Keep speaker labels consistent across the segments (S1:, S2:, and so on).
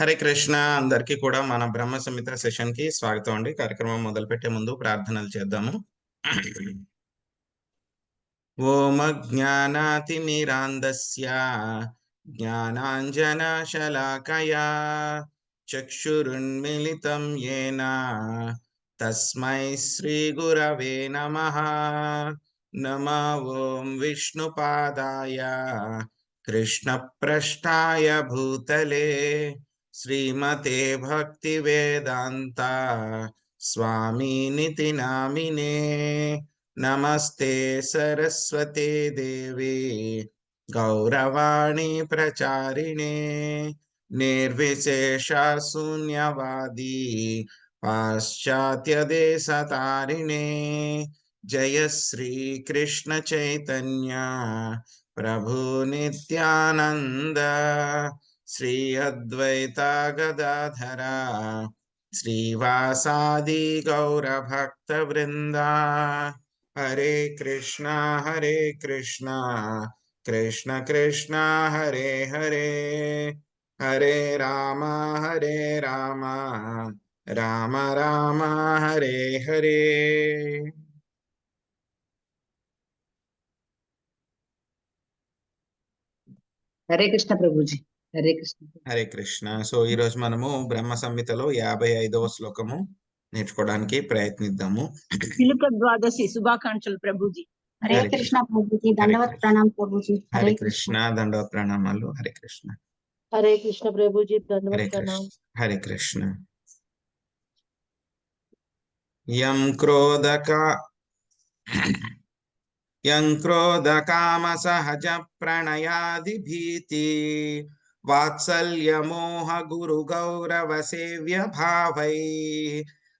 S1: హరే కృష్ణ అందరికీ కూడా మన బ్రహ్మ సంహిత సెషన్కి స్వాగతం అండి. కార్యక్రమం మొదలుపెట్టే ముందు ప్రార్థనలు చేద్దాము. ఓం అజ్ఞానాతిమిరాంధస్య జ్ఞానాంజన శలాకయా చక్షురున్మిళితం ఏన తస్మై శ్రీ గురవే నమ. నమ ఓం విష్ణుపాదాయ కృష్ణప్రష్టాయ భూతలే. श्रीमते भक्ति भक्तिवेदान्ता स्वामीनिति नामिने नमस्ते सरस्वती देवी, गौरवाणी प्रचारिणे। निर्विशेषशून्यवादी, पाश्चात्यदेशतारिणे। जय श्रीकृष्णचैतन्या प्रभु नित्यानन्द। శ్రీ కృష్ణ చైతన్య ప్రభు నిత్యానంద శ్రీ అద్వైత గదాధర శ్రీవాసాది గౌర భక్త వృంద హరే కృష్ణ హరే కృష్ణ కృష్ణ కృష్ణ హరే హరే హరే రామ హరే రామ రామ రామ హరే
S2: కృష్ణ. హరే కృష్ణ.
S1: సో ఈ రోజు మనము బ్రహ్మ సంహితలో యాభై ఐదవ శ్లోకము నేర్చుకోవడానికి ప్రయత్నిద్దాము.
S3: చిలుక ద్వాదశి శుభాకాంక్షలు ప్రభుజీ.
S4: హరే కృష్ణ ప్రభుజీ. దండవత్ ప్రణాం ప్రభుజీ.
S1: హరే కృష్ణ. దండవత్ ప్రణామాలు. హరే కృష్ణ.
S5: హరే కృష్ణ ప్రభుజీ.
S1: కృష్ణ. హరే కృష్ణ. యం క్రోధక యం క్రోధకామ సహజ ప్రణయాది భీతి. వాత్సల్యమోహ గురు గౌరవ సేవ్య భావై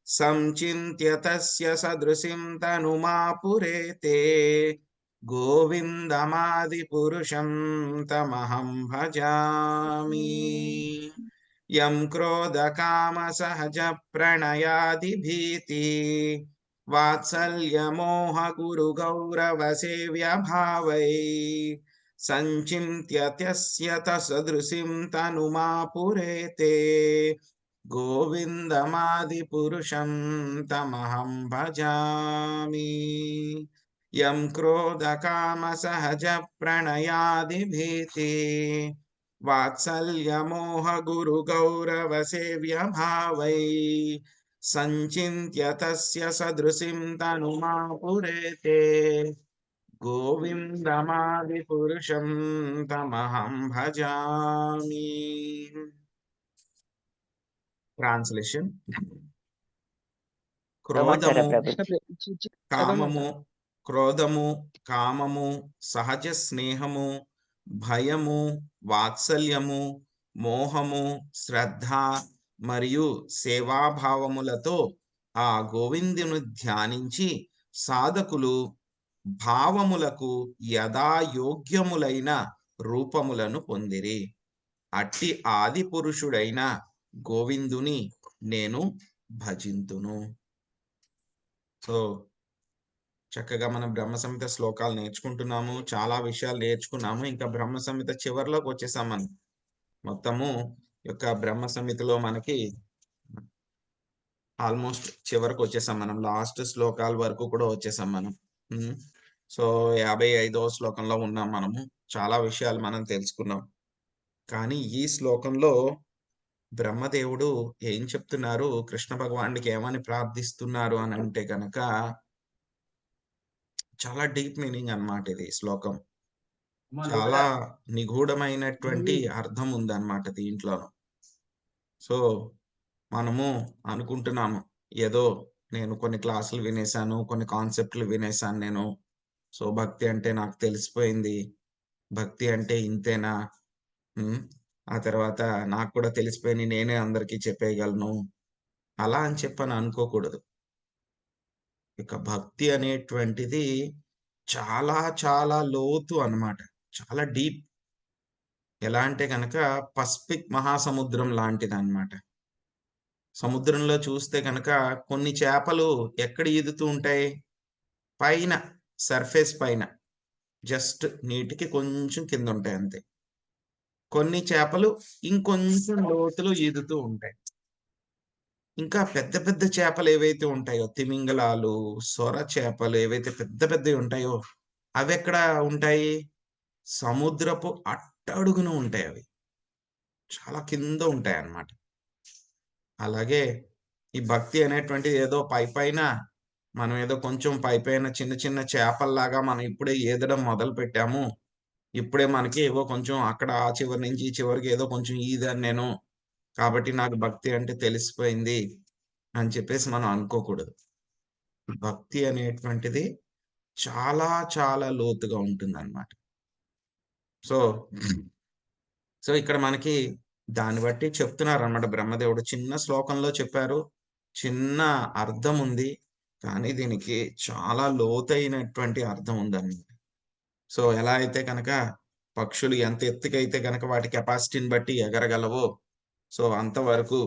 S1: సంచింత్య తస్య సదృశిం తనుమాపురేతే గోవిందమాది పురుషం తమహం భజామి యం క్రోధకామ సహజ ప్రణయాది భీతి వాత్సల్యమోహ గురు గౌరవ సేవ్య భావై సంచింత్య తస్య సదృశిం తనుమాపురేతే గోవిందమాది పురుషం తమహం భజామి పురుషం తమహం భజామి ట్రాన్స్లేషన్ క్రోధము కామము క్రోధము కామము సహజ స్నేహము భయము వాత్సల్యము మోహము శ్రద్ధ మరియు సేవాభావములతో ఆ గోవిందును ధ్యానించి సాధకులు భావములకు యథాయోగ్యములైన రూపములను పొందిరి. అట్టి ఆది పురుషుడైన గోవిందుని నేను భజింతును. సో చక్కగా మనం బ్రహ్మ సంహిత శ్లోకాలు నేర్చుకుంటున్నాము చాలా విషయాలు నేర్చుకున్నాము ఇంకా బ్రహ్మ సంహిత చివరిలోకి వచ్చేసాం మనం. మొత్తము యొక్క బ్రహ్మ సంహితలో మనకి ఆల్మోస్ట్ చివరికి వచ్చేసాం మనం లాస్ట్ శ్లోకాల వరకు కూడా వచ్చేసాం మనం. సో యాభై ఐదవ శ్లోకంలో ఉన్నాం మనము. చాలా విషయాలు మనం తెలుసుకున్నాం. కానీ ఈ శ్లోకంలో బ్రహ్మదేవుడు ఏం చెప్తున్నారు? కృష్ణ భగవానుడికి ఏమని ప్రార్థిస్తున్నారు అని అంటే కనుక చాలా డీప్ మీనింగ్ అన్నమాట ఇది శ్లోకం. చాలా నిగూఢమైనటువంటి అర్థం ఉందన్నమాట దీంట్లో సో మనము అనుకుంటున్నాము. ఏదో నేను కొన్ని క్లాసులు వినేశాను కొన్ని కాన్సెప్ట్లు వినేశాను నేను. సో భక్తి అంటే నాకు తెలిసిపోయింది. భక్తి అంటే ఇంతేనా? ఆ తర్వాత నాకు కూడా తెలిసిపోయి నేనే అందరికీ చెప్పేయగలను. అలా అని చెప్పని అనుకోకూడదు. ఇక భక్తి అనేటువంటిది చాలా చాలా లోతు అనమాట చాలా డీప్. ఎలా అంటే కనుక పసిఫిక్ మహాసముద్రం లాంటిది అన్నమాట సముద్రంలో చూస్తే కనుక కొన్ని చేపలు ఎక్కడ ఈదుతూ ఉంటాయి? పైన సర్ఫేస్ పైన. జస్ట్ నీటికి కొంచెం కింద ఉంటాయి అంతే. కొన్ని చేపలు ఇంకొంచెం లోతులో ఈదుతూ ఉంటాయి. ఇంకా పెద్ద పెద్ద చేపలు ఏవైతే ఉంటాయో తిమింగలాలు సొర చేపలు ఏవైతే పెద్ద పెద్దవి ఉంటాయో అవి ఎక్కడ ఉంటాయి? సముద్రపు అట్టడుగున ఉంటాయి అవి. చాలా కింద ఉంటాయి అన్నమాట అలాగే ఈ భక్తి అనేటువంటిది ఏదో పై పైన మనం ఏదో కొంచెం పై పైన చిన్న చిన్న చేపల్లాగా మనం ఇప్పుడే ఈదడం మొదలు పెట్టాము. ఇప్పుడే మనకి ఏవో కొంచెం అక్కడ ఆ చివరి నుంచి ఈ చివరికి ఏదో కొంచెం ఈదాను నేను కాబట్టి నాకు భక్తి అంటే తెలిసిపోయింది అని చెప్పేసి మనం అనుకోకూడదు. భక్తి అనేటువంటిది చాలా చాలా లోతుగా ఉంటుంది అనమాట సో సో ఇక్కడ మనకి దాన్ని బట్టి చెప్తున్నారు అనమాట బ్రహ్మదేవుడు చిన్న శ్లోకంలో చెప్పారు. చిన్న అర్థం ఉంది. కానీ దీనికి చాలా లోతైనటువంటి అర్థం ఉందన్నమాట సో ఎలా అయితే కనుక పక్షులు ఎంత ఎత్తుకైతే కనుక వాటి కెపాసిటీని బట్టి ఎగరగలవో సో అంతవరకు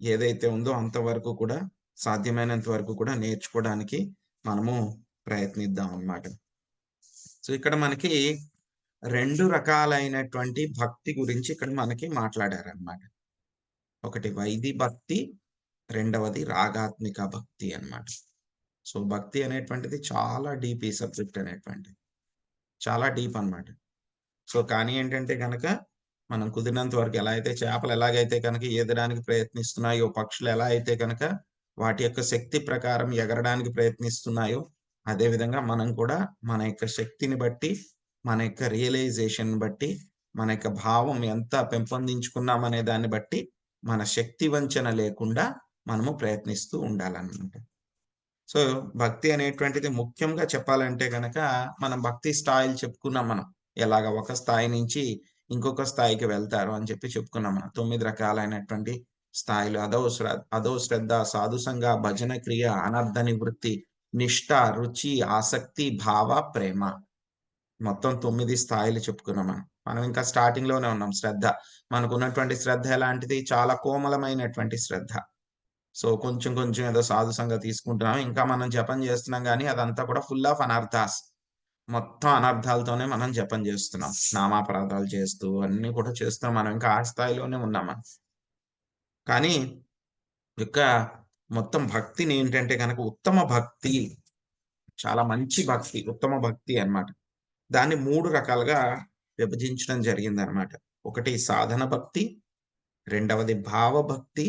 S1: ఏదైతే ఉందో అంతవరకు కూడా సాధ్యమైనంత వరకు కూడా నేర్చుకోవడానికి మనము ప్రయత్నిద్దాం అన్నమాట సో ఇక్కడ మనకి రెండు రకాలైనటువంటి భక్తి గురించి ఇక్కడ మనకి మాట్లాడారనమాట ఒకటి వైది భక్తి రెండవది రాగాత్మిక భక్తి అన్నమాట. సో భక్తి అనేటువంటిది చాలా డీప్ ఈ సబ్జెక్ట్ అనేటువంటిది. చాలా డీప్ అన్నమాట. సో కానీ ఏంటంటే కనుక మనం కుదిరినంత వరకు ఎలా అయితే చేపలు ఎలాగైతే కనుక ఈదడానికి ప్రయత్నిస్తున్నాయో పక్షులు ఎలా అయితే కనుక వాటి యొక్క శక్తి ప్రకారం ఎగరడానికి ప్రయత్నిస్తున్నాయో అదే విధంగా మనం కూడా మన యొక్క శక్తిని బట్టి మన యొక్క రియలైజేషన్ బట్టి మన యొక్క భావం ఎంత పెంపొందించుకున్నాం అనే దాన్ని బట్టి మన శక్తి వంచన లేకుండా మనము ప్రయత్నిస్తూ ఉండాలన్నమాట. సో భక్తి అనేటువంటిది ముఖ్యంగా చెప్పాలంటే కనుక మనం భక్తి స్థాయిలు చెప్పుకున్నాం మనం. ఎలాగ ఒక స్థాయి నుంచి ఇంకొక స్థాయికి వెళ్తారు అని చెప్పి చెప్పుకున్నాం మనం. తొమ్మిది రకాలైనటువంటి స్థాయిలు. అదో శ్రద్ధ అదో శ్రద్ధ సాధుసంగ భజన క్రియ అనర్థ నివృత్తి నిష్ఠ రుచి ఆసక్తి భావ ప్రేమ. మొత్తం తొమ్మిది స్థాయిలు చెప్పుకున్నాం మనం. మనం ఇంకా స్టార్టింగ్లోనే ఉన్నాం. శ్రద్ధ. మనకున్నటువంటి శ్రద్ధ ఎలాంటిది? చాలా కోమలమైనటువంటి శ్రద్ధ. సో కొంచెం కొంచెం ఏదో సాధుసంగా తీసుకుంటున్నాం. ఇంకా మనం జపం చేస్తున్నాం కానీ అదంతా కూడా ఫుల్ ఆఫ్ అనర్థాస్ మొత్తం అనర్థాలతోనే మనం జపం చేస్తున్నాం. నామాపరాధాలు చేస్తూ అన్ని కూడా చేస్తున్నాం మనం. ఇంకా ఆ స్థాయిలోనే ఉన్నాం మనం. కానీ యొక్క మొత్తం భక్తిని ఏంటంటే కనుక ఉత్తమ భక్తి చాలా మంచి భక్తి ఉత్తమ భక్తి అన్నమాట. దాన్ని మూడు రకాలుగా విభజించడం జరిగింది అనమాట ఒకటి సాధన భక్తి రెండవది భావభక్తి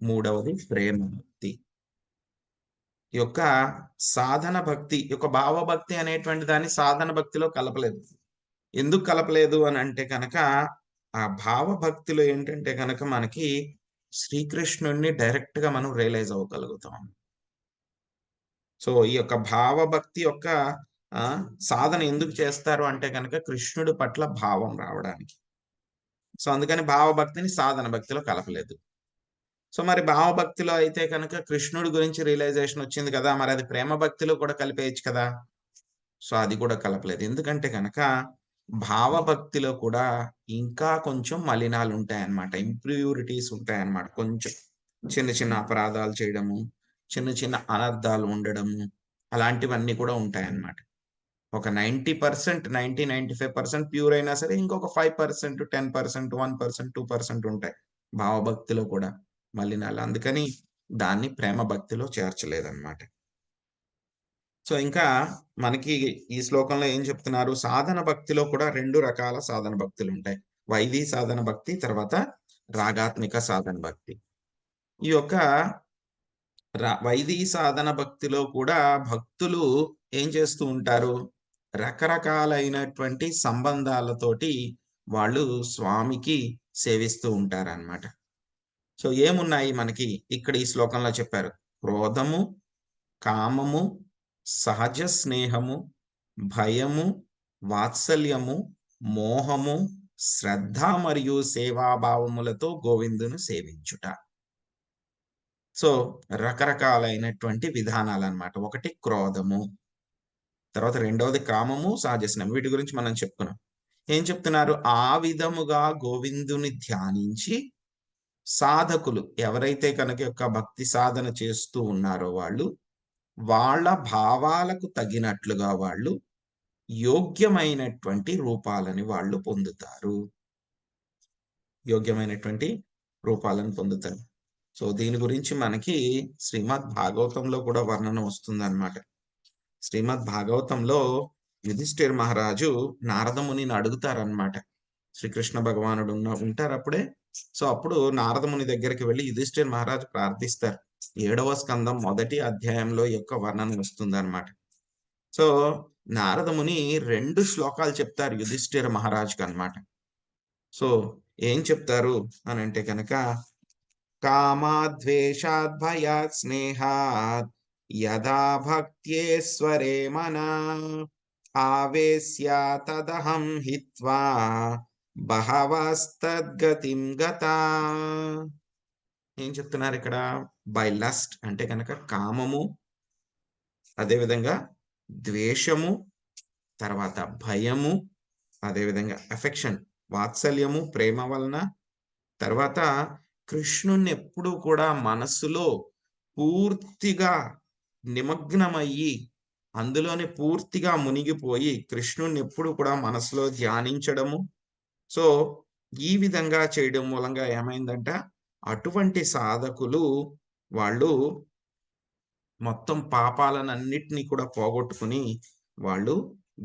S1: మూడవది ప్రేమ భక్తి. ఈ యొక్క సాధన భక్తి ఈ యొక్క భావభక్తి అనేటువంటి దాన్ని సాధన భక్తిలో కలపలేదు. ఎందుకు కలపలేదు అని అంటే కనుక ఆ భావభక్తిలో ఏంటంటే కనుక మనకి శ్రీకృష్ణుడిని డైరెక్ట్గా మనం రియలైజ్ అవ్వగలుగుతాం. సో ఈ యొక్క భావభక్తి యొక్క సాధన ఎందుకు చేస్తారు అంటే కనుక కృష్ణుడి పట్ల భావం రావడానికి. సో అందుకని భావభక్తిని సాధన భక్తిలో కలపలేదు. సో మరి భావభక్తిలో అయితే కనుక కృష్ణుడి గురించి రియలైజేషన్ వచ్చింది కదా మరి అది ప్రేమ భక్తిలో కూడా కలిపేయచ్చు కదా. సో అది కూడా కలపలేదు. ఎందుకంటే కనుక భావభక్తిలో కూడా ఇంకా కొంచెం మలినాలు ఉంటాయన్నమాట. ఇంప్యూరిటీస్ ఉంటాయన్నమాట కొంచెం. చిన్న చిన్న అపరాధాలు చేయడము చిన్న చిన్న అనర్థాలు ఉండడము అలాంటివన్నీ కూడా ఉంటాయన్నమాట. ఒక ninety percent ninety ninety five percent pure అయినా సరే ఇంకొక five percent ten percent one percent two percent ఉంటాయి భావభక్తిలో కూడా మలినాలు. అందుకని దాన్ని ప్రేమ భక్తిలో చేర్చలేదన్నమాట. సో ఇంకా మనకి ఈ శ్లోకంలో ఏం చెప్తున్నారు? సాధన భక్తిలో కూడా రెండు రకాల సాధన భక్తులు ఉంటాయి. వైదీ సాధన భక్తి తర్వాత రాగాత్మిక సాధన భక్తి. ఈ యొక్క వైదీ సాధన భక్తిలో కూడా భక్తులు ఏం చేస్తూ ఉంటారు? రకరకాలైనటువంటి సంబంధాలతోటి వాళ్ళు స్వామికి సేవిస్తూ ఉంటారనమాట సో ఏమున్నాయి మనకి? ఇక్కడ ఈ శ్లోకంలో చెప్పారు. క్రోధము కామము సహజ స్నేహము భయము వాత్సల్యము మోహము శ్రద్ధ మరియు సేవాభావములతో గోవిందును సేవించుట. సో రకరకాలైనటువంటి విధానాలు అన్నమాట ఒకటి క్రోధము. తర్వాత రెండవది కామము సహజ వీటి గురించి మనం చెప్పుకున్నాం. ఏం చెప్తున్నారు? ఆ విధముగా గోవిందుని ధ్యానించి సాధకులు ఎవరైతే కనుక యొక్క భక్తి సాధన చేస్తూ ఉన్నారో వాళ్ళు వాళ్ళ భావాలకు తగినట్లుగా వాళ్ళు యోగ్యమైనటువంటి రూపాలని వాళ్ళు పొందుతారు. యోగ్యమైనటువంటి రూపాలను పొందుతారు. సో దీని గురించి మనకి శ్రీమద్ భాగవతంలో కూడా వర్ణన వస్తుంది అనమాట శ్రీమద్ భాగవతంలో యుధిష్ఠిర్ మహారాజు నారదమునిని అడుగుతారనమాట శ్రీకృష్ణ భగవానుడు ఉన్న ఉంటారు అప్పుడే. సో అప్పుడు నారదముని దగ్గరికి వెళ్ళి యుధిష్ఠిర్ మహారాజు ప్రార్థిస్తారు. ఏడవ స్కందం మొదటి అధ్యాయంలో యొక్క వర్ణన వస్తుంది అనమాట సో నారదముని రెండు శ్లోకాలు చెప్తారు యుధిష్ఠిర మహారాజుకి అనమాట సో ఏం చెప్తారు అని అంటే కనుక కామాద్వేషాద్ భయాత్ స్నేహాత్ యదా భక్త్యేశ్వరే మన ఆవేశ్య తదహం హిత్వా బహవస్తద్గతిం గతా. ఏం చెప్తున్నారు ఇక్కడ? బై లస్ట్ అంటే కనుక కామము అదేవిధంగా ద్వేషము తర్వాత భయము అదేవిధంగా అఫెక్షన్ వాత్సల్యము ప్రేమ వలన తర్వాత కృష్ణుణ్ణి ఎప్పుడూ కూడా మనస్సులో పూర్తిగా నిమగ్నమయ్యి అందులోనే పూర్తిగా మునిగిపోయి కృష్ణుణ్ణి ఎప్పుడు కూడా మనసులో ధ్యానించడము. సో ఈ విధంగా చేయడం మూలంగా ఏమైందంట అటువంటి సాధకులు వాళ్ళు మొత్తం పాపాలనన్నిటినీ కూడా పోగొట్టుకుని వాళ్ళు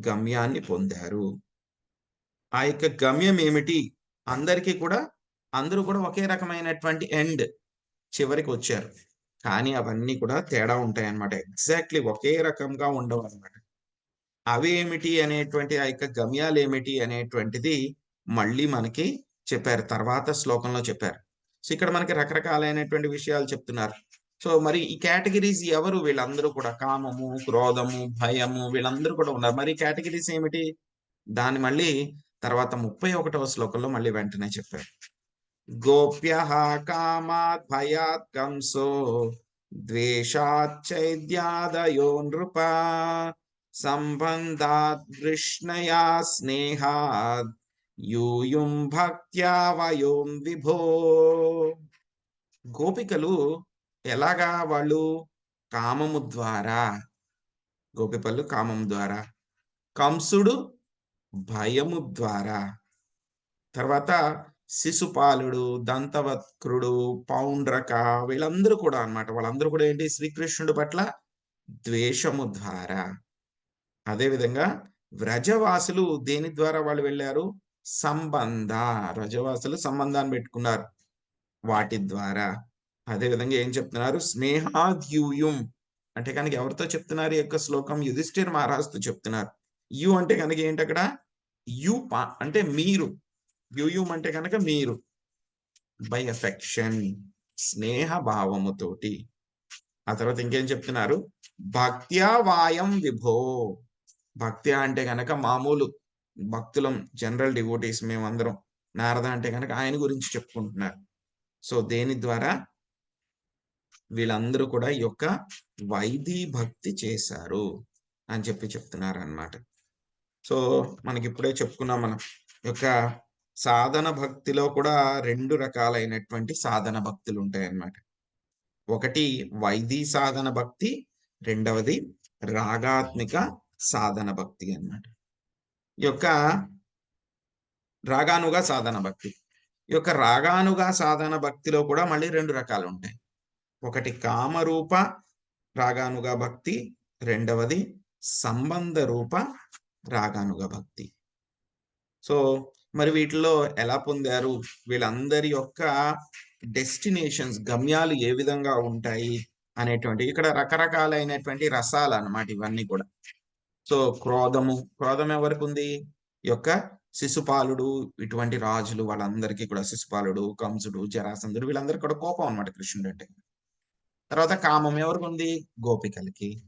S1: గమ్యాన్ని పొందారు. ఆ యొక్క గమ్యం ఏమిటి? అందరికీ కూడా అందరూ కూడా ఒకే రకమైనటువంటి ఎండ్ చివరికి వచ్చారు. కానీ అవన్నీ కూడా తేడా ఉంటాయి అన్నమాట ఎగ్జాక్ట్లీ ఒకే రకంగా ఉండవు అనమాట అవి ఏమిటి అనేటువంటి ఆ యొక్క గమ్యాలు ఏమిటి అనేటువంటిది మళ్ళీ మనకి చెప్పారు. తర్వాత శ్లోకంలో చెప్పారు. సో ఇక్కడ మనకి రకరకాలైనటువంటి విషయాలు చెప్తున్నారు. సో మరి ఈ కేటగిరీస్ ఎవరు? వీళ్ళందరూ కూడా కామము క్రోధము భయము వీళ్ళందరూ కూడా ఉన్నారు. మరి కేటగిరీస్ ఏమిటి? దాన్ని మళ్ళీ తర్వాత ముప్పై ఒకటవ శ్లోకంలో మళ్ళీ వెంటనే చెప్పారు. గోప్య కామాత్ భయాత్ కంసో ద్వేషాచ్చైద్యాదయో నృప సంబంధాత్ కృష్ణయా స్నేహాత్ యూయుం భక్త్యా వయోం విభో గోపికలు ఎలాగా వాళ్ళు కామము ద్వారా గోపిపల్లు కామము ద్వారా కంసుడు భయము ద్వారా తర్వాత శిశుపాలుడు దంతవక్రుడు పౌండ్రక వీళ్ళందరూ కూడా అన్నమాట. వాళ్ళందరూ కూడా ఏంటి? శ్రీకృష్ణుడి పట్ల ద్వేషము ద్వారా. అదేవిధంగా వ్రజవాసులు దేని ద్వారా వాళ్ళు వెళ్ళారు? సంబంధ రజవాసులు సంబంధాన్ని పెట్టుకున్నారు వాటి ద్వారా. అదేవిధంగా ఏం చెప్తున్నారు? స్నేహాద్యూయం అంటే కనుక ఎవరితో చెప్తున్నారు? ఈ యొక్క శ్లోకం యుధిష్ఠిర్ మహారాజుతో చెప్తున్నారు. యు అంటే కనుక ఏంటి అక్కడ? యు అంటే మీరు. యుయుం అంటే కనుక మీరు బై అఫెక్షన్ స్నేహ భావముతోటి ఆ తర్వాత ఇంకేం చెప్తున్నారు? భక్త్యా వాయం విభో. భక్త్యా అంటే కనుక మామూలు భక్తులం జనరల్ డివోటీస్ మేమందరం. నారద అంటే కనుక ఆయన గురించి చెప్పుకుంటున్నారు. సో దేని ద్వారా? వీళ్ళందరూ కూడా ఈ యొక్క వైదీ భక్తి చేశారు అని చెప్పి చెప్తున్నారు అన్నమాట సో మనకి ఇప్పుడే చెప్పుకున్నాం మనం. యొక్క సాధన భక్తిలో కూడా రెండు రకాలైనటువంటి సాధన భక్తులు ఉంటాయి అన్నమాట ఒకటి వైదీ సాధన భక్తి రెండవది రాగాత్మిక సాధన భక్తి అన్నమాట. ఈ యొక్క రాగానుగా సాధన భక్తి. ఈ యొక్క రాగానుగా సాధన భక్తిలో కూడా మళ్ళీ రెండు రకాలు ఉంటాయి ఒకటి కామరూప రాగానుగా భక్తి రెండవది సంబంధ రూప రాగానుగా భక్తి. సో మరి వీటిలో ఎలా పొందారు? వీళ్ళందరి యొక్క డెస్టినేషన్స్ గమ్యాలు ఏ విధంగా ఉంటాయి? అనేటువంటి ఇక్కడ రకరకాలైనటువంటి రసాలు అన్నమాట ఇవన్నీ కూడా. సో క్రోధము క్రోధం ఎవరికి ఉంది? ఈ యొక్క శిశుపాలుడు ఇటువంటి రాజులు వాళ్ళందరికీ కూడా శిశుపాలుడు కంసుడు జరాసంధుడు వీళ్ళందరికీ కూడా కోపం అన్నమాట కృష్ణుడు అంటే. తర్వాత కామం ఎవరికి ఉంది? గోపికలకి.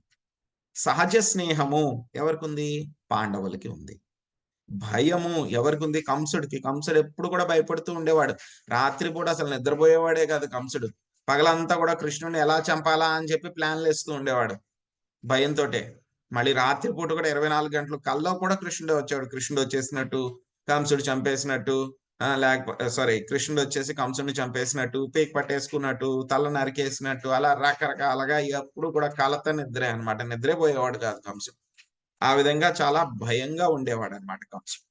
S1: సహజ స్నేహము ఎవరికి ఉంది? పాండవులకి ఉంది. భయము ఎవరికి ఉంది కంసుడికి. కంసుడు ఎప్పుడు కూడా భయపడుతూ ఉండేవాడు. రాత్రి పూట అసలు నిద్రపోయేవాడే కాదు కంసుడు. పగలంతా కూడా కృష్ణుడిని ఎలా చంపాలా అని చెప్పి ప్లాన్లు వేస్తూ ఉండేవాడు భయంతో మళ్ళీ రాత్రి పూట కూడా ఇరవై నాలుగు గంటలు కల్లో కూడా కృష్ణుడు వచ్చాడు కృష్ణుడు వచ్చేసినట్టు కంసుడు చంపేసినట్టు లేకపోతే సారీ కృష్ణుడు వచ్చేసి కంసుడిని చంపేసినట్టు పీక్ పట్టేసుకున్నట్టు తల నరికేసినట్టు అలా రకరకాలుగా ఎప్పుడు కూడా కలత నిద్రే అనమాట నిద్రపోయేవాడు కాదు కంసుడు. ఆ విధంగా చాలా భయంగా ఉండేవాడు అనమాట కంసుడు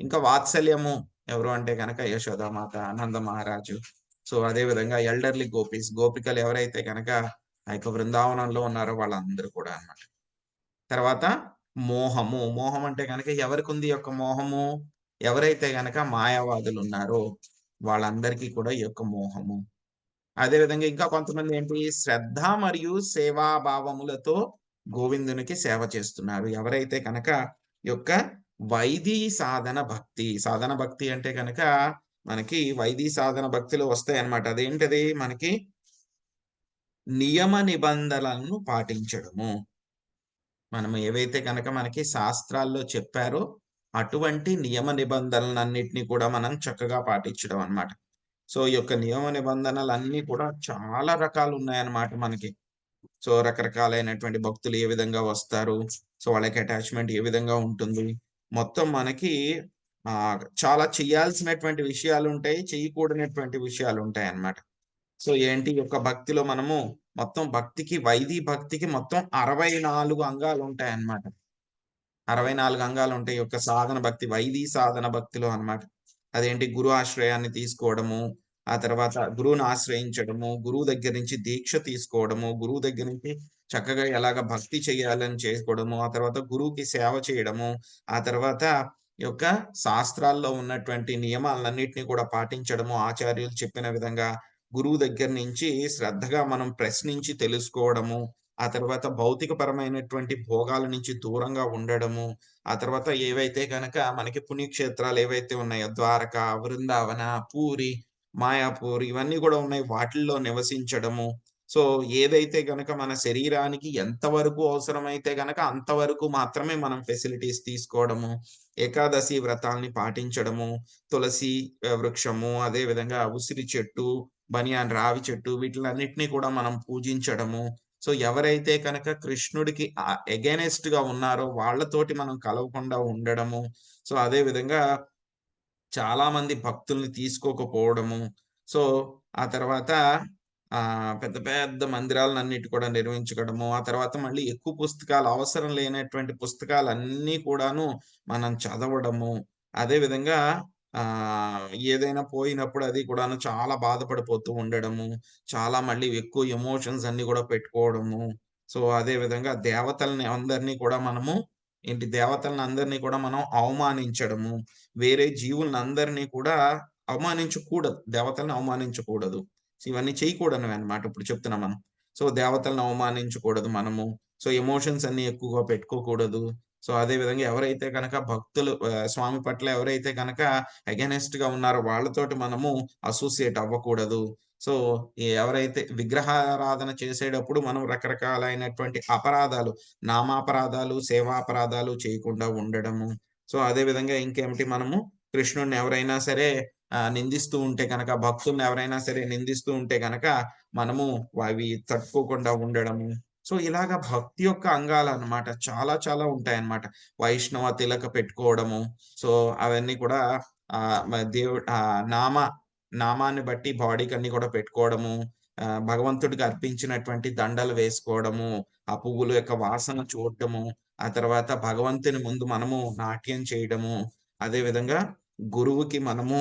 S1: ఇంకా వాత్సల్యము ఎవరు అంటే కనుక యశోదామాత ఆనంద మహారాజు. సో అదే విధంగా ఎల్డర్లీ గోపీస్ గోపికలు ఎవరైతే కనుక ఆ యొక్క బృందావనంలో ఉన్నారో వాళ్ళందరూ కూడా అన్నమాట. తర్వాత మోహము మోహం అంటే కనుక ఎవరికి ఉంది యొక్క మోహము? ఎవరైతే గనక మాయావాదులు ఉన్నారో వాళ్ళందరికీ కూడా ఈ యొక్క మోహము. అదే విధంగా ఇంకా కొంతమంది ఏంటి? శ్రద్ధ మరియు సేవాభావములతో గోవిందునికి సేవ చేస్తున్నారు. ఎవరైతే కనుక ఈ యొక్క వైదీ సాధన భక్తి సాధన భక్తి అంటే కనుక మనకి వైదీ సాధన భక్తిలో వస్తాయి అన్నమాట అదేంటది? మనకి నియమ నిబంధనలను పాటించడము. మనం ఏవైతే కనుక మనకి శాస్త్రాల్లో చెప్పారో అటువంటి నియమ నిబంధనలన్నింటినీ కూడా మనం చక్కగా పాటించడం అన్నమాట. సో ఈ యొక్క నియమ నిబంధనలన్నీ కూడా చాలా రకాలు ఉన్నాయన్నమాట మనకి. సో రకరకాలైనటువంటి భక్తులు ఏ విధంగా వస్తారు? సో వాళ్ళకి అటాచ్మెంట్ ఏ విధంగా ఉంటుంది? మొత్తం మనకి ఆ చాలా చేయాల్సినటువంటి విషయాలు ఉంటాయి చేయకూడనటువంటి విషయాలు ఉంటాయి అన్నమాట సో ఏంటి? యొక్క భక్తిలో మనము మొత్తం భక్తికి వైదీ భక్తికి మొత్తం అరవై నాలుగు అంగాలు ఉంటాయి అన్నమాట అరవై నాలుగు అంగాలు ఉంటాయి యొక్క సాధన భక్తి వైదీ సాధన భక్తిలో అన్నమాట. అదేంటి? గురు ఆశ్రయాన్ని తీసుకోవడము ఆ తర్వాత గురువుని ఆశ్రయించడము గురువు దగ్గర నుంచి దీక్ష తీసుకోవడము గురువు దగ్గర నుంచి చక్కగా ఎలాగ భక్తి చేయాలని చేసుకోవడము ఆ తర్వాత గురువుకి సేవ చేయడము ఆ తర్వాత యొక్క శాస్త్రాల్లో ఉన్నటువంటి నియమాలన్నింటినీ కూడా పాటించడము ఆచార్యులు చెప్పిన విధంగా గురువు దగ్గర నుంచి శ్రద్ధగా మనం ప్రశ్నించి తెలుసుకోవడము ఆ తర్వాత భౌతిక పరమైనటువంటి భోగాల నుంచి దూరంగా ఉండడము ఆ తర్వాత ఏవైతే కనుక మనకి పుణ్యక్షేత్రాలు ఏవైతే ఉన్నాయో ద్వారక వృందావన పూరి మాయాపూర్ ఇవన్నీ కూడా ఉన్నాయి వాటిల్లో నివసించడము. సో ఏదైతే గనక మన శరీరానికి ఎంతవరకు అవసరమైతే గనక అంతవరకు మాత్రమే మనం ఫెసిలిటీస్ తీసుకోవడము ఏకాదశి వ్రతాల్ని పాటించడము తులసి వృక్షము అదే విధంగా ఉసిరి చెట్టు బనియాన్ రావి చెట్టు వీటిలన్నిటినీ కూడా మనం పూజించడము. సో ఎవరైతే కనుక కృష్ణుడికి ఎగెనెస్ట్గా ఉన్నారో వాళ్ళతోటి మనం కలవకుండా ఉండడము. సో అదే విధంగా చాలా మంది భక్తుల్ని తీసుకోకపోవడము. సో ఆ తర్వాత ఆ పెద్ద పెద్ద మందిరాలన్నిటి కూడా నిర్మించుకోవడము ఆ తర్వాత మళ్ళీ ఎక్కువ పుస్తకాలు అవసరం లేనటువంటి పుస్తకాలన్నీ కూడాను మనం చదవడము. అదే విధంగా ఆ ఏదైనా పోయినప్పుడు అది కూడాను చాలా బాధపడిపోతూ ఉండడము. చాలా మళ్ళీ ఎక్కువ ఎమోషన్స్ అన్ని కూడా పెట్టుకోవడము. సో అదే విధంగా దేవతల్ని అందరినీ కూడా మనము ఏంటి దేవతలను అందరినీ కూడా మనం అవమానించడము వేరే జీవులను అందరినీ కూడా అవమానించకూడదు. దేవతలను అవమానించకూడదు. ఇవన్నీ చేయకూడనివి అన్నమాట ఇప్పుడు చెప్తున్నాం మనం. సో దేవతలను అవమానించకూడదు మనము. సో ఎమోషన్స్ అన్ని ఎక్కువగా పెట్టుకోకూడదు. సో అదే విధంగా ఎవరైతే కనుక భక్తులు స్వామి పట్ల ఎవరైతే కనుక అగెనెస్ట్గా ఉన్నారో వాళ్ళతోటి మనము అసోసియేట్ అవ్వకూడదు. సో ఎవరైతే విగ్రహారాధన చేసేటప్పుడు మనం రకరకాలైనటువంటి అపరాధాలు నామాపరాధాలు సేవాపరాధాలు చేయకుండా ఉండడము. సో అదే విధంగా ఇంకేమిటి మనము? కృష్ణుడిని ఎవరైనా సరే ఆ, నిందిస్తూ ఉంటే కనుక భక్తుల్ని ఎవరైనా సరే నిందిస్తూ ఉంటే కనుక మనము అవి తట్టుకోకుండా ఉండడము. సో ఇలాగా భక్తి యొక్క అంగాలు అనమాట చాలా చాలా ఉంటాయి అన్నమాట వైష్ణవ తిలక పెట్టుకోవడము. సో అవన్నీ కూడా ఆ దేవుడు ఆ నామ నామాన్ని బట్టి బాడీకి అన్ని కూడా పెట్టుకోవడము ఆ, భగవంతుడికి అర్పించినటువంటి దండలు వేసుకోవడము ఆ పువ్వుల యొక్క వాసన చూడటము ఆ తర్వాత భగవంతుని ముందు మనము నాట్యం చేయడము అదే విధంగా గురువుకి మనము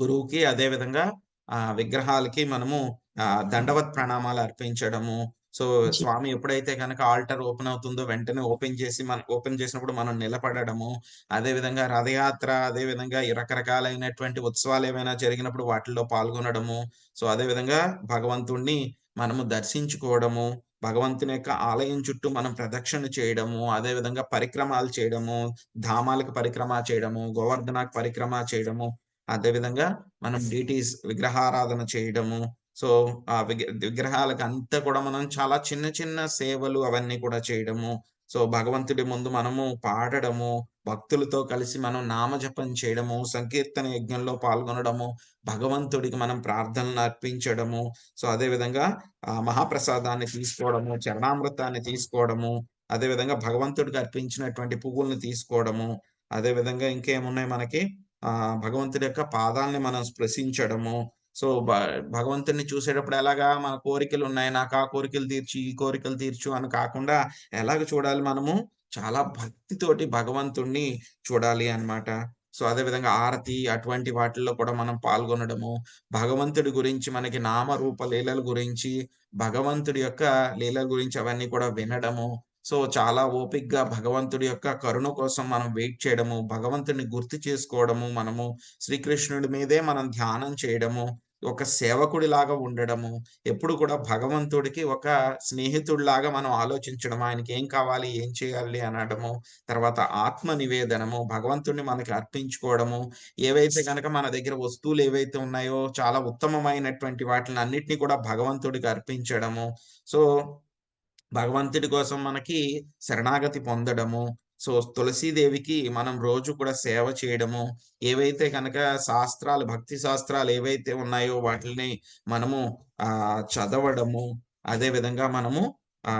S1: గురువుకి అదే విధంగా ఆ విగ్రహాలకి మనము ఆ దండవత్ ప్రణామాలు అర్పించడము సో స్వామి ఎప్పుడైతే కనుక ఆల్టర్ ఓపెన్ అవుతుందో వెంటనే ఓపెన్ చేసి మన ఓపెన్ చేసినప్పుడు మనం నిలబడడము అదే విధంగా రథయాత్ర అదే విధంగా రకరకాలైనటువంటి ఉత్సవాలు ఏమైనా జరిగినప్పుడు వాటిల్లో పాల్గొనడము సో అదే విధంగా భగవంతుణ్ణి మనము దర్శించుకోవడము భగవంతుని యొక్క ఆలయం చుట్టూ మనం ప్రదక్షిణ చేయడము అదే విధంగా పరిక్రమాలు చేయడము ధామాలకు పరిక్రమ చేయడము గోవర్ధనకు పరిక్రమ చేయడము అదే విధంగా మనం డీటీస్ విగ్రహారాధన చేయడము సో ఆ విగ్రహాలకు అంతా కూడా మనం చాలా చిన్న చిన్న సేవలు అవన్నీ కూడా చేయడము. సో భగవంతుడి ముందు మనము పాడడము. భక్తులతో కలిసి మనం నామజపం చేయడము. సంకీర్తన యజ్ఞంలో పాల్గొనడము. భగవంతుడికి మనం ప్రార్థనలు అర్పించడము. సో అదే విధంగా ఆ మహాప్రసాదాన్ని తీసుకోవడము చరణామృతాన్ని తీసుకోవడము. అదే విధంగా భగవంతుడికి అర్పించినటువంటి పువ్వుల్ని తీసుకోవడము. అదే విధంగా ఇంకేమున్నాయి మనకి? ఆ భగవంతుడి యొక్క పాదాలని మనం స్పృశించడము. సో భ భగవంతుడిని చూసేటప్పుడు ఎలాగా మన కోరికలు ఉన్నాయి నాకు ఆ కోరికలు తీర్చు ఈ కోరికలు తీర్చు అని కాకుండా ఎలాగ చూడాలి మనము? చాలా భక్తితోటి భగవంతుణ్ణి చూడాలి అన్నమాట. సో అదే విధంగా ఆరతి అటువంటి వాటిల్లో కూడా మనం పాల్గొనడము భగవంతుడి గురించి మనకి నామరూప లీలల గురించి భగవంతుడి యొక్క లీలల గురించి అవన్నీ కూడా వినడము. సో చాలా ఓపిక్గా భగవంతుడి యొక్క కరుణ కోసం మనం వెయిట్ చేయడము భగవంతుడిని గుర్తు చేసుకోవడము మనము శ్రీకృష్ణుడి మీదే మనం ధ్యానం చేయడము ఒక సేవకుడిలాగా ఉండడము ఎప్పుడు కూడా భగవంతుడికి ఒక స్నేహితుడిలాగా మనం ఆలోచించడం ఆయనకి ఏం కావాలి ఏం చేయాలి అనడము తర్వాత ఆత్మ నివేదనము భగవంతుడిని మనకి అర్పించుకోవడము ఏవైతే కనుక మన దగ్గర వస్తువులు ఏవైతే ఉన్నాయో చాలా ఉత్తమమైనటువంటి వాటిని అన్నిటినీ కూడా భగవంతుడికి అర్పించడము. సో భగవంతుడి కోసం మనకి శరణాగతి పొందడము సో తులసీదేవికి మనం రోజు కూడా సేవ చేయడము ఏవైతే కనుక శాస్త్రాలు భక్తి శాస్త్రాలు ఏవైతే ఉన్నాయో వాటిని మనము ఆ చదవడము అదే విధంగా మనము ఆ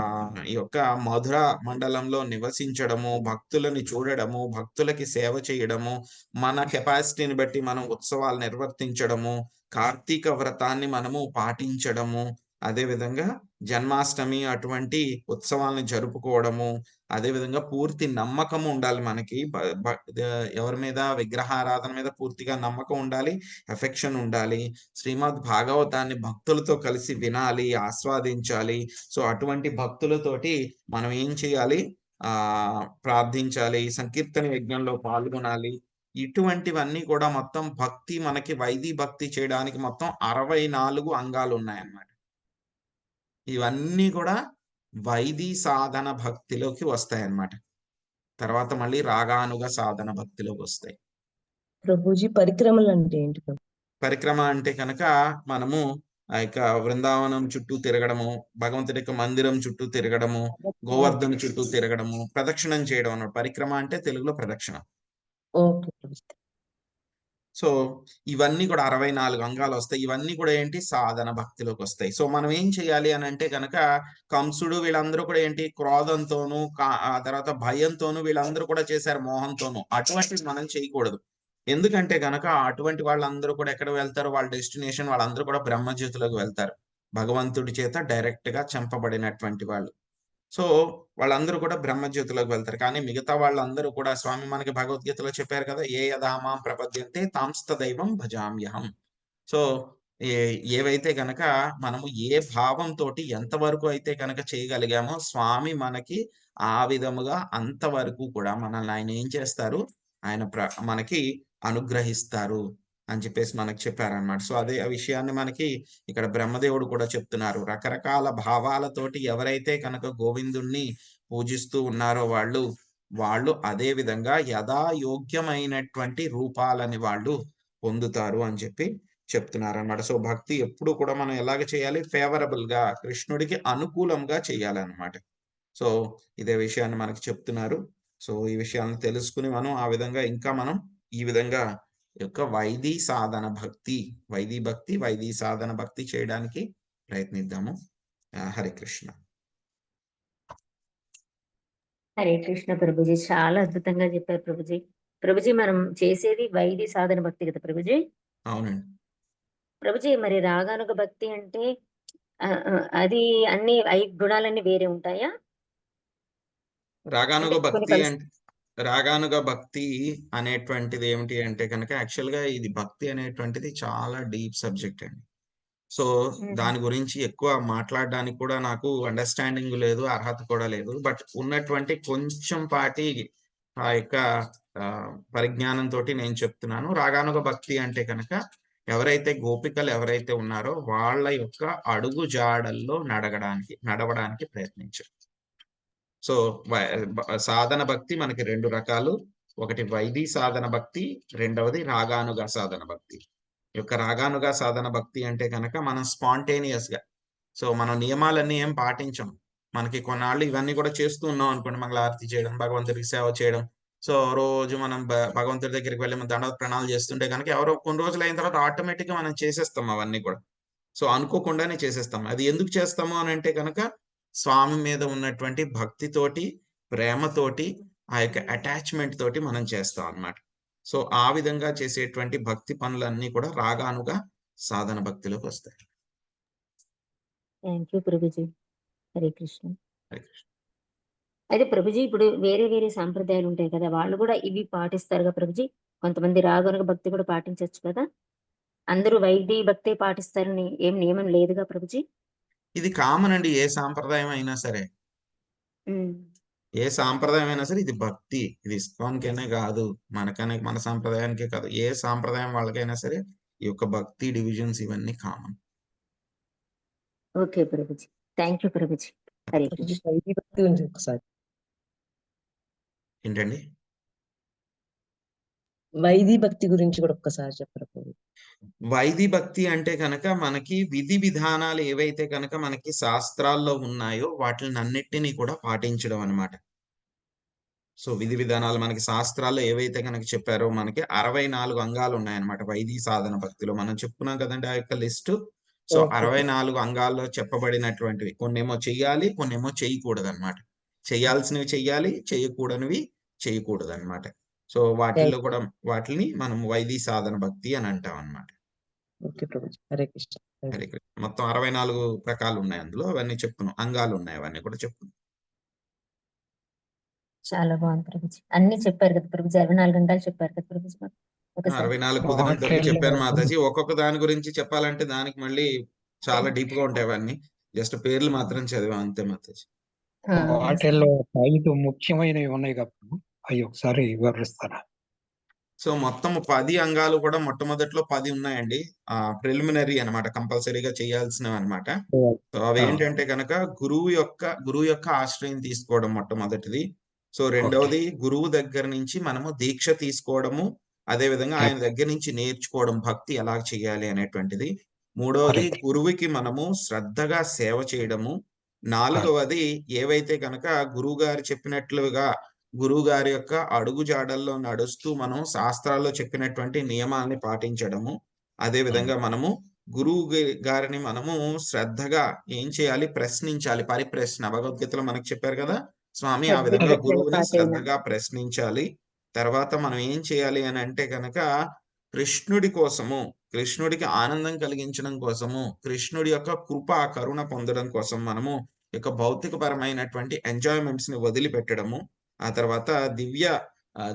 S1: ఈ యొక్క మధుర మండలంలో నివసించడము భక్తులని చూడడము భక్తులకి సేవ చేయడము మన కెపాసిటీని బట్టి మనం ఉత్సవాలు నిర్వర్తించడము కార్తీక వ్రతాన్ని మనము పాటించడము అదే విధంగా జన్మాష్టమి అటువంటి ఉత్సవాలను జరుపుకోవడము అదే విధంగా పూర్తి నమ్మకం ఉండాలి మనకి. ఎవరి మీద విగ్రహారాధన మీద పూర్తిగా నమ్మకం ఉండాలి ఎఫెక్షన్ ఉండాలి. శ్రీమద్ భాగవతాన్ని భక్తులతో కలిసి వినాలి ఆస్వాదించాలి. సో అటువంటి భక్తులతోటి మనం ఏం చేయాలి? ఆ ప్రార్థించాలి సంకీర్తన యజ్ఞంలో పాల్గొనాలి. ఇటువంటివన్నీ కూడా మొత్తం భక్తి మనకి వైదీ భక్తి చేయడానికి మొత్తం అరవై నాలుగు అంగాలు ఉన్నాయన్నమాట ఇవన్నీ కూడా వైది సాధన భక్తిలోకి వస్తాయి అన్నమాట తర్వాత మళ్ళీ రాగానుగ సాధన భక్తిలోకి వస్తాయి.
S6: ప్రభుజీ పరిక్రమలు అంటే ఏంటి
S1: పరిక్రమ అంటే కనుక మనము ఆ యొక్క బృందావనం చుట్టూ తిరగడము భగవంతుడి యొక్క మందిరం చుట్టూ తిరగడము గోవర్ధన చుట్టూ తిరగడము ప్రదక్షిణం చేయడం అన్నమాట. పరిక్రమ అంటే తెలుగులో ప్రదక్షిణ.
S6: ఓకే
S1: సో ఇవన్నీ కూడా అరవై నాలుగు అంగాలు వస్తాయి. ఇవన్నీ కూడా ఏంటి? సాధన భక్తిలోకి వస్తాయి. సో మనం ఏం చేయాలి అని అంటే కనుక కంసుడు వీళ్ళందరూ కూడా ఏంటి? క్రోధంతోనూ ఆ తర్వాత భయంతోనూ వీళ్ళందరూ కూడా చేశారు మోహంతోనూ. అటువంటివి మనం చేయకూడదు. ఎందుకంటే గనక అటువంటి వాళ్ళందరూ కూడా ఎక్కడ వెళ్తారు? వాళ్ళ డెస్టినేషన్ వాళ్ళందరూ కూడా బ్రహ్మజ్యోతిలోకి వెళ్తారు. భగవంతుడి చేత డైరెక్ట్గా చంపబడినటువంటి వాళ్ళు. సో వాళ్ళందరూ కూడా బ్రహ్మజ్యోతిలోకి వెళ్తారు. కానీ మిగతా వాళ్ళందరూ కూడా స్వామి మనకి భగవద్గీతలో చెప్పారు కదా ఏ యథామాం ప్రపద్యంతే తాంస్త దైవం భజామ్యహం. సో ఏవైతే గనక మనము ఏ భావంతో ఎంతవరకు అయితే కనుక చేయగలిగామో స్వామి మనకి ఆ విధముగా అంతవరకు కూడా మనల్ని ఆయన ఏం చేస్తారు? ఆయన ప్ర మనకి అనుగ్రహిస్తారు. అని చెప్పేసి మనకు చెప్పారనమాట సో అదే విషయాన్ని మనకి ఇక్కడ బ్రహ్మదేవుడు కూడా చెప్తున్నారు. రకరకాల భావాలతోటి ఎవరైతే కనుక గోవిందుణ్ణి పూజిస్తూ ఉన్నారో వాళ్ళు వాళ్ళు అదే విధంగా యథాయోగ్యమైనటువంటి రూపాలని వాళ్ళు పొందుతారు అని చెప్పి చెప్తున్నారనమాట సో భక్తి ఎప్పుడు కూడా మనం ఎలాగ చేయాలి? ఫేవరబుల్గా కృష్ణుడికి అనుకూలంగా చేయాలన్నమాట. సో ఇదే విషయాన్ని మనకి చెప్తున్నారు. సో ఈ విషయాన్ని తెలుసుకుని మనం ఆ విధంగా ఇంకా మనం ఈ విధంగా యొక్క వైదీ సాధన భక్తి వైదీ భక్తి వైదీ సాధన భక్తి చేయడానికి ప్రయత్నిద్దాము. హరే కృష్ణ.
S5: హరే కృష్ణ ప్రభుజీ. చాలా అద్భుతంగా చెప్పారు ప్రభుజీ. ప్రభుజీ మనం చేసేది వైది సాధన భక్తి కదా ప్రభుజీ?
S1: అవునండి.
S5: ప్రభుజీ మరి రాగానుగ భక్తి అంటే అది అన్ని ఐదు గుణాలన్నీ వేరే ఉంటాయా? కొన్ని
S1: భక్తి అంటే రాగానుగ భక్తి అనేటువంటిది ఏమిటి అంటే కనుక యాక్చువల్గా ఇది భక్తి అనేటువంటిది చాలా డీప్ సబ్జెక్ట్ అండి. సో. దాని గురించి ఎక్కువ మాట్లాడడానికి కూడా నాకు అండర్స్టాండింగ్ లేదు అర్హత కూడా లేదు. బట్ ఉన్నటువంటి కొంచెం పాటి ఆ యొక్క పరిజ్ఞానంతో నేను చెప్తున్నాను. రాగానుగ భక్తి అంటే కనుక ఎవరైతే గోపికలు ఎవరైతే ఉన్నారో వాళ్ళ యొక్క అడుగు జాడల్లో నడగడానికి నడవడానికి ప్రయత్నించారు సో సాధన భక్తి మనకి రెండు రకాలు. ఒకటి వైదీ సాధన భక్తి రెండవది రాగానుగా సాధన భక్తి. యొక్క రాగానుగా సాధన భక్తి అంటే కనుక మనం స్పాంటేనియస్గా సో మనం నియమాలన్నీ ఏం పాటించం. మనకి కొన్నాళ్ళు ఇవన్నీ కూడా చేస్తూ ఉన్నాం అనుకోండి మంగళారతి చేయడం భగవంతుడికి సేవ చేయడం. సో రోజు మనం భగవంతుడి దగ్గరికి వెళ్ళి మనం దండ ప్రణాళాలు చేస్తుంటే కనుక ఎవరో కొన్ని రోజులు అయిన తర్వాత ఆటోమేటిక్గా మనం చేసేస్తాం అవన్నీ కూడా. సో అనుకోకుండానే చేసేస్తాం. అది ఎందుకు చేస్తాము అని అంటే కనుక స్వామి మీద ఉన్నటువంటి భక్తితోటి ప్రేమతోటి ఆ యొక్క అటాచ్మెంట్ తోటి మనం చేస్తాం అన్నమాట. సో ఆ విధంగా చేసేటువంటి భక్తి పనులన్నీ కూడా రాగానుగా సాధన భక్తిలోకి వస్తాయి.
S5: Thank you Prabhuji Hare Krishna
S1: Hare Krishna.
S5: అయితే ప్రభుజీ ఇప్పుడు వేరే వేరే సాంప్రదాయాలు ఉంటాయి కదా వాళ్ళు కూడా ఇవి పాటిస్తారు కదా ప్రభుజీ కొంతమంది రాగనుక భక్తి కూడా పాటించవచ్చు కదా? అందరూ వైద్య భక్తి పాటిస్తారని ఏం నియమం లేదుగా ప్రభుజీ
S1: ఇది కామన్ అండి ఏ సాంప్రదాయం అయినా సరే. ఏ సాంప్రదాయం అయినా సరే ఇది భక్తి ఇది ఇస్కాన్కైనా కాదు మనకనే మన సాంప్రదాయానికే కాదు. ఏ సాంప్రదాయం వాళ్ళకైనా సరే ఈ యొక్క భక్తి డివిజన్స్ ఇవన్నీ common.
S5: Okay Prabhuji. Thank you Prabhuji.
S6: ఒకసారి.
S1: ఏంటండి?
S6: వైది భక్తి గురించి కూడా ఒక్కసారి చెప్పరా
S1: వైది భక్తి అంటే కనుక మనకి విధి విధానాలు ఏవైతే కనుక మనకి శాస్త్రాల్లో ఉన్నాయో వాటిని అన్నిటినీ కూడా పాటించడం అన్నమాట. సో విధి విధానాలు మనకి శాస్త్రాల్లో ఏవైతే కనుక చెప్పారో మనకి అరవై నాలుగు అంగాలు ఉన్నాయన్నమాట వైది సాధన భక్తిలో. మనం చెప్పుకున్నాం కదండి ఆ యొక్క లిస్టు. సో. అరవై నాలుగు అంగాల్లో చెప్పబడినటువంటివి కొన్నేమో చెయ్యాలి కొన్నేమో చేయకూడదు అనమాట చేయాల్సినవి చెయ్యాలి చేయకూడనివి చేయకూడదు అనమాట సో వాటిల్లో కూడా వాటిని మనం వైది సాధన భక్తి అని అంటాం అనమాట
S6: హరే కృష్ణ.
S1: హరే కృష్ణ. మొత్తం అరవై నాలుగు రకాలు ఉన్నాయి అందులో. అవన్నీ చెప్పుకున్నాం. అంగాలు ఉన్నాయి అవన్నీ కూడా చెప్పుకున్నాం.
S5: చాలా బాగుంది ప్రభుజీ అన్ని చెప్పారు కదా ప్రభుజీ అరవై నాలుగు గంటలు చెప్పారు కదా ప్రభుజీ
S1: అరవై నాలుగు
S7: వాటిల్లో
S1: చెప్పాను మాతాజీ. ఒక్కొక్క దాని గురించి చెప్పాలంటే దానికి మళ్ళీ చాలా డీప్గా ఉంటాయి అవన్నీ. జస్ట్ పేర్లు మాత్రం చదివాం అంతే మాతాజీ.
S7: వాటిల్లో ఐదు ముఖ్యమైనవి ఉన్నాయి కదా అవి ఒకసారి వివరిస్తారా?
S1: సో మొత్తం పది అంగాలు కూడా మొట్టమొదట్లో పది ఉన్నాయండి. ఆ ప్రిలిమినరీ అన్నమాట కంపల్సరీగా చేయాల్సినవి అన్నమాట. సో అవి. ఏంటంటే కనుక గురువు యొక్క గురువు యొక్క ఆశ్రయం తీసుకోవడం మొట్టమొదటిది. సో రెండవది గురువు దగ్గర నుంచి మనము దీక్ష తీసుకోవడము అదే విధంగా ఆయన దగ్గర నుంచి నేర్చుకోవడం భక్తి ఎలా చేయాలి అనేటువంటిది. మూడవది. గురువుకి మనము శ్రద్ధగా సేవ చేయడము. నాలుగవది ఏవైతే కనుక గురువు గారు చెప్పినట్లుగా గురువు గారి యొక్క అడుగు జాడల్లో నడుస్తూ మనం శాస్త్రాల్లో చెప్పినటువంటి నియమాల్ని పాటించడము. అదే విధంగా మనము గురువు గారిని మనము శ్రద్ధగా ఏం చేయాలి? ప్రశ్నించాలి. పరిప్రశ్న. భగవద్గీతలో మనకు చెప్పారు కదా? స్వామి ఆ విధంగా గురువుని. శ్రద్ధగా ప్రశ్నించాలి. తర్వాత మనం ఏం చేయాలి అని అంటే కనుక కృష్ణుడి కోసము కృష్ణుడికి ఆనందం కలిగించడం కోసము కృష్ణుడి యొక్క కృప కరుణ పొందడం కోసం మనము యొక్క భౌతికపరమైనటువంటి ఎంజాయ్మెంట్స్ని వదిలిపెట్టడము. ఆ తర్వాత దివ్య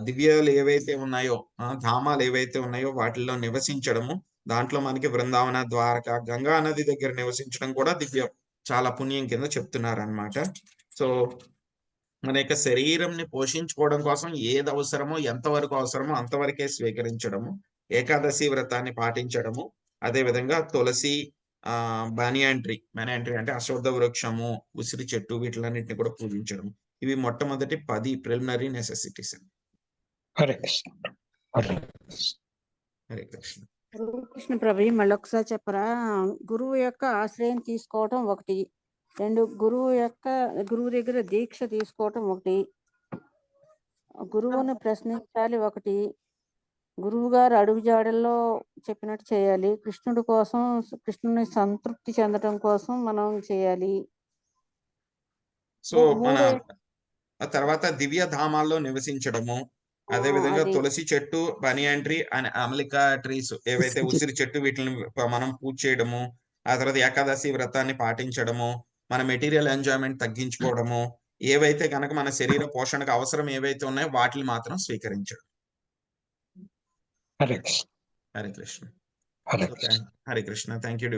S1: దివ్యాలు ఏవైతే ఉన్నాయో ధామాలు ఏవైతే ఉన్నాయో వాటిల్లో నివసించడము దాంట్లో మనకి బృందావన ద్వారక గంగా నది దగ్గర నివసించడం కూడా దివ్య చాలా పుణ్యం కింద చెప్తున్నారన్నమాట. సో మన యొక్క శరీరంని పోషించుకోవడం కోసం ఏది అవసరమో ఎంతవరకు అవసరమో అంతవరకే స్వీకరించడము ఏకాదశి వ్రతాన్ని పాటించడము అదే విధంగా తులసి ఆ బనియాన్ ట్రీ అంటే అశ్వద్ధ వృక్షము ఉసిరి చెట్టు వీటిలన్నింటినీ కూడా పూజించడం ఇవి మొట్టమొదటి పది ప్రిలిమినరీ నెసెసిటీస్
S7: హరే కృష్ణ. హరే కృష్ణ.
S1: హరే కృష్ణ.
S8: కృష్ణ ప్రభు మళ్ళీ ఒకసారి చెప్పరా గురువు యొక్క ఆశ్రయం తీసుకోవటం ఒకటి రెండు గురువు యొక్క గురువు దగ్గర దీక్ష తీసుకోవటం ఒకటి గురువుని ప్రశ్నించాలి ఒకటి గురువు గారు అడుగుజాడల్లో చెప్పినట్టు చేయాలి కృష్ణుడి కోసం కృష్ణుని సంతృప్తి చెందడం కోసం మనం చేయాలి.
S1: సో మన ఆ తర్వాత దివ్య ధామాల్లో నివసించడము అదే విధంగా. తులసి చెట్టు బనియాన్ ట్రీ అండ్ అమలికా ట్రీస్ ఏవైతే
S6: ఉసిరి
S1: చెట్టు వీటిని మనం పూజ చేయడము ఆ తర్వాత ఏకాదశి వ్రతాన్ని పాటించడము మన మెటీరియల్ ఎంజాయ్మెంట్ తగ్గించుకోవడము ఏవైతే కనుక మన శరీర పోషణకు అవసరం ఏవైతే ఉన్నాయో వాటిని మాత్రం స్వీకరించడం.
S7: హరే కృష్ణ.
S1: హరే కృష్ణ. Thank you